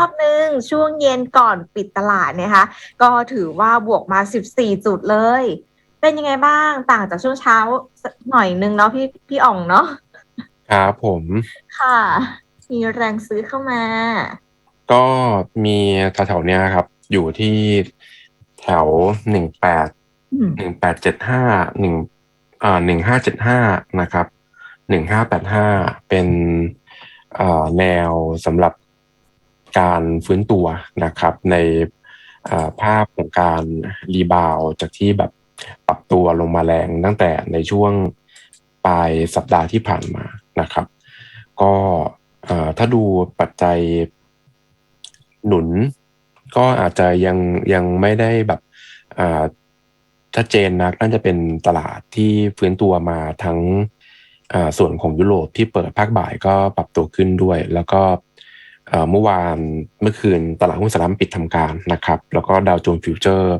อบนึง ช่วงเย็นก่อนปิดตลาดนะคะ ก็ถือว่าบวกมา 14 จุดเลย เป็นยังไงบ้างต่างจากช่วงเช้าสักหน่อยนึงเนาะพี่พี่อ่องเนาะครับผมค่ะ มีแรงซื้อเข้ามา ก็มีแถวๆเนี้ยครับ อยู่ที่แถวหนึ่งแปดอืมหนึ่งแปดเจ็ดห้าหนึ่งอ่าหนึ่งห้าเจ็ดห้านะครับหนึ่งห้าแปดห้าเป็นอ่าแนวสำหรับ การฟื้นตัวนะครับในภาพของการรีบาวจากที่แบบปรับตัวลงมาแรงตั้งแต่ในช่วงปลายสัปดาห์ที่ผ่านมานะครับ ก็ถ้าดูปัจจัยหนุน ก็อาจจะยังยังไม่ได้แบบชัดเจนนักน่าจะเป็นตลาดที่ฟื้นตัวมาทั้งส่วนของยุโรปที่เปิดภาคบ่ายก็ปรับตัวขึ้นด้วย แล้วก็ เมื่อวานเมื่อคืนตลาดหุ้นสหรัฐปิดทำการนะครับ แล้วก็ดาวโจนส์ฟิวเจอร์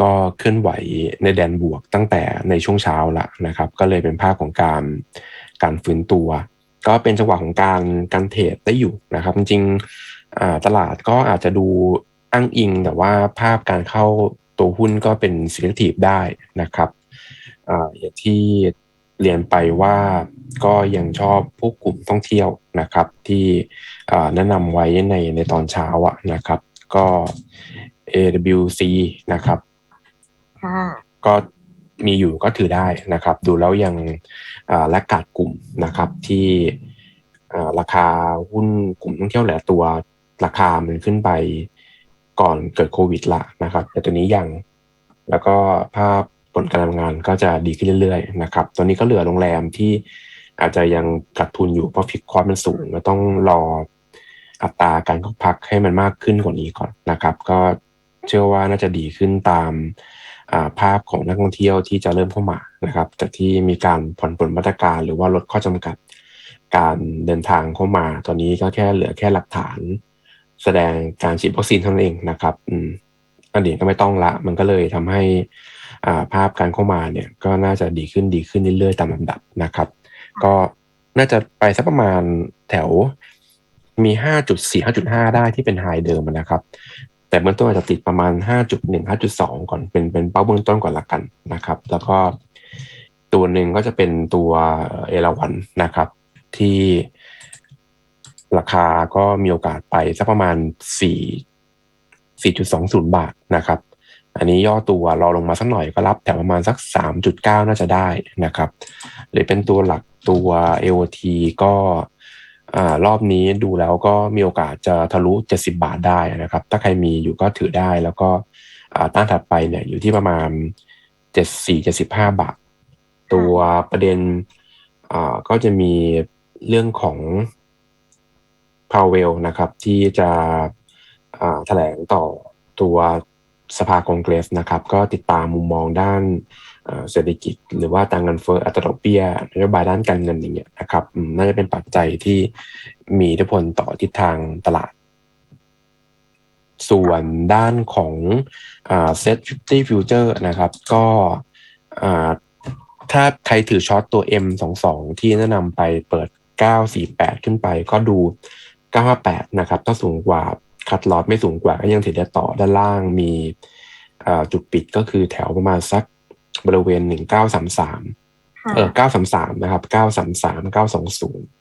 ก็เคลื่อนไหวในแดนบวกตั้งแต่ในช่วงเช้าละนะครับ ก็เลยเป็นภาพของการการฟื้นตัว ก็เป็นจังหวะของการการเทรดได้อยู่นะครับ จริงๆตลาดก็อาจจะดูอ้างอิงแต่ว่าภาพการเข้าตัวหุ้นก็เป็น selective ได้นะครับอย่างที่ เรียนไปว่าก็ยังชอบพวกกลุ่มท่องเที่ยวนะครับ ที่อ่าแนะนำไว้ในในตอนเช้าอะนะครับ ก็ AWC นะครับค่ะก็มีอยู่ก็ถือได้นะครับ ดูแล้วยังอ่าและกาดกลุ่มนะครับที่อ่าราคาหุ้นกลุ่มท่องเที่ยวหลายตัวราคามันขึ้นไปก่อนเกิดโควิดละนะครับ แต่ตัวนี้ยังแล้วก็ภาพ ผลการทำงานก็จะดีขึ้นเรื่อยๆนะครับตอนนี้ก็เหลือโรงแรมที่อาจจะยังขาดทุนอยู่เพราะฟิกคอร์มันสูงเราต้องรออัตราการเข้าพักให้มันมากขึ้นกว่านี้ก่อนนะครับ ก็เชื่อว่าน่าจะดีขึ้นตามาภาพของนักท่องเที่ยวที่จะเริ่มเข้ามานะครับจากที่มีการผ่อนปลนมาตรการหรือว่าลดข้อจำกัดการเดินทางเข้ามา ตอนนี้ก็แค่เหลือแค่หลักฐาน แสดงการฉีดวัคซีนเท่านั้นเองนะครับ อืมอันนี้ก็ไม่ต้องละ มันก็เลยทำให้อ่าภาพการเข้ามาเนี่ยก็น่าจะดีขึ้นดีขึ้นเรื่อยๆตามลำดับนะครับ ก็น่าจะไปสักประมาณแถวมี 5.4 5.5 ได้ที่เป็นไฮเดิมนะครับ แต่เบื้องต้นอาจจะติดประมาณ 5.1 5.2 ก่อนเป็นเป็นเป้าเบื้องต้นก่อนละกันนะครับ แล้วก็ตัวหนึ่งก็จะเป็นตัวเอราวันนะครับ ที่ราคาก็มีโอกาสไปสักประมาณ4 4.20 บาทนะครับ อันนี้ย่อตัวรอลงมาสักหน่อยก็รับแถวประมาณสัก 3.9 น่าจะได้นะครับ หรือเป็นตัวหลักตัว AOT ก็รอบนี้ดูแล้วก็มีโอกาสจะทะลุ 70 บาทได้นะครับ ถ้าใครมีอยู่ก็ถือได้แล้วก็ต้านถัดไปเนี่ยอยู่ที่ประมาณ 74-75 บาท ตัวประเด็นก็จะมีเรื่องของพาวเวลนะครับที่จะ แถลงต่อตัวสภาคองเกรสนะครับ ก็ติดตามมุมมองด้านเศรษฐกิจ หรือว่าตางเงินเฟ้ออัตราดอกเบี้ยนโยบายด้านการเงินอย่างเงี้ยนะครับน่าจะเป็นปัจจัยที่มีอิทธิพลต่อทิศทางตลาด ส่วนด้านของเซ็ต50 future นะครับ ก็ถ้าใครถือช็อตตัว M22 ที่แนะนำไปเปิด 948 ขึ้นไปก็ดู 958 นะครับ ถ้าสูงกว่า คัดลอตไม่สูงกว่าก็ยังถือได้ต่อด้านล่างมีอ่าจุดปิดก็คือแถวประมาณสักบริเวณ1933ค่ะเออ933นะครับ933 920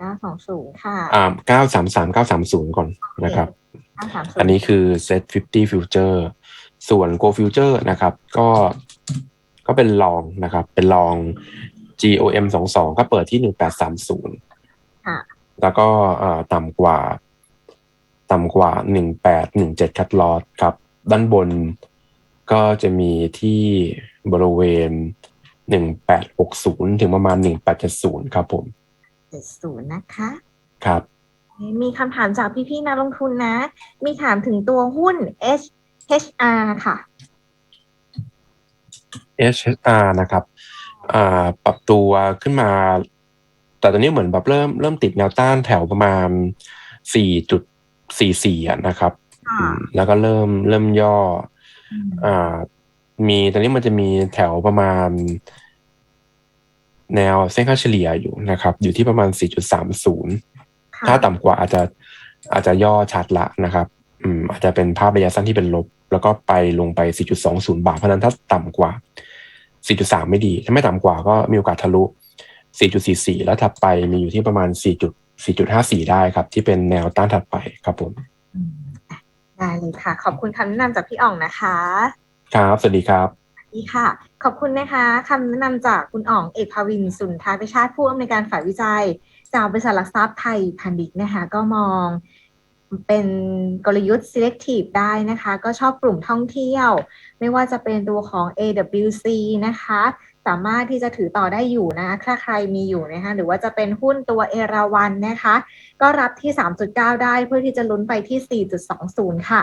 920ค่ะอ่า933 930ก่อนนะครับ930อันนี้คือเซ็ต50 future ส่วน go future นะครับ ก็ก็เป็นลองนะครับ เป็นลอง GOM 22ก็เปิดที่1830ค่ะแล้วก็เอ่อต่ำกว่า ต่ำกว่า 1817 คัดลอตครับ ด้านบนก็จะมีที่บริเวณ 1860 ถึงประมาณ 1870 ครับผม 70 นะคะ ครับ มีคำถามจากพี่ๆนักลงทุนนะ มีถามถึงตัวหุ้น H HR ค่ะ HSR นะครับอ่าปรับตัวขึ้นมา แต่ตอนนี้เหมือนแบบเริ่มเริ่มติดแนวต้านแถวประมาณ4.44 อะนะครับค่ะอืมแล้วก็เริ่มเริ่มย่ออืมอ่ามีตอนนี้มันจะมีแถวประมาณ แนวเส้นค่าเฉลี่ยอยู่นะครับ อยู่ที่ประมาณ 4.30ค่ะถ้าต่ำกว่าอาจจะอาจจะย่อชัดละนะครับ อืม อาจจะเป็นภาพระยะสั้นที่เป็นลบ แล้วก็ไปลงไป 4.20 บาท เพราะฉะนั้นถ้าต่ำกว่า 4.3 ไม่ดี ถ้าไม่ต่ำกว่าก็มีโอกาสทะลุ 4.44 แล้วถัดไปมีอยู่ที่ประมาณ 4.4.54 ได้ครับ ที่เป็นแนวต้านถัดไปครับผมอืมอะได้เลยค่ะ ขอบคุณคำแนะนำจากพี่อ่องนะคะ ครับ สวัสดีครับดีค่ะ ขอบคุณนะคะคำแนะนำจากคุณอ๋องเอกภาวินสุนทรพิชาติผู้อำนวยการฝ่ายวิจัยจากบริษัทหลักทรัพย์ไทยพาณิชย์นะคะ ก็มองเป็นกลยุทธ์ selective ได้นะคะ ก็ชอบกลุ่มท่องเที่ยว ไม่ว่าจะเป็นตัวของ AWC นะคะสามารถที่จะถือต่อได้อยู่นะคะถ้าใครมีอยู่นะคะหรือว่าจะเป็นหุ้นตัวเอราวันนะคะ ก็รับที่ 3.9 ได้เพื่อที่จะลุ้นไปที่ 4.20 ค่ะ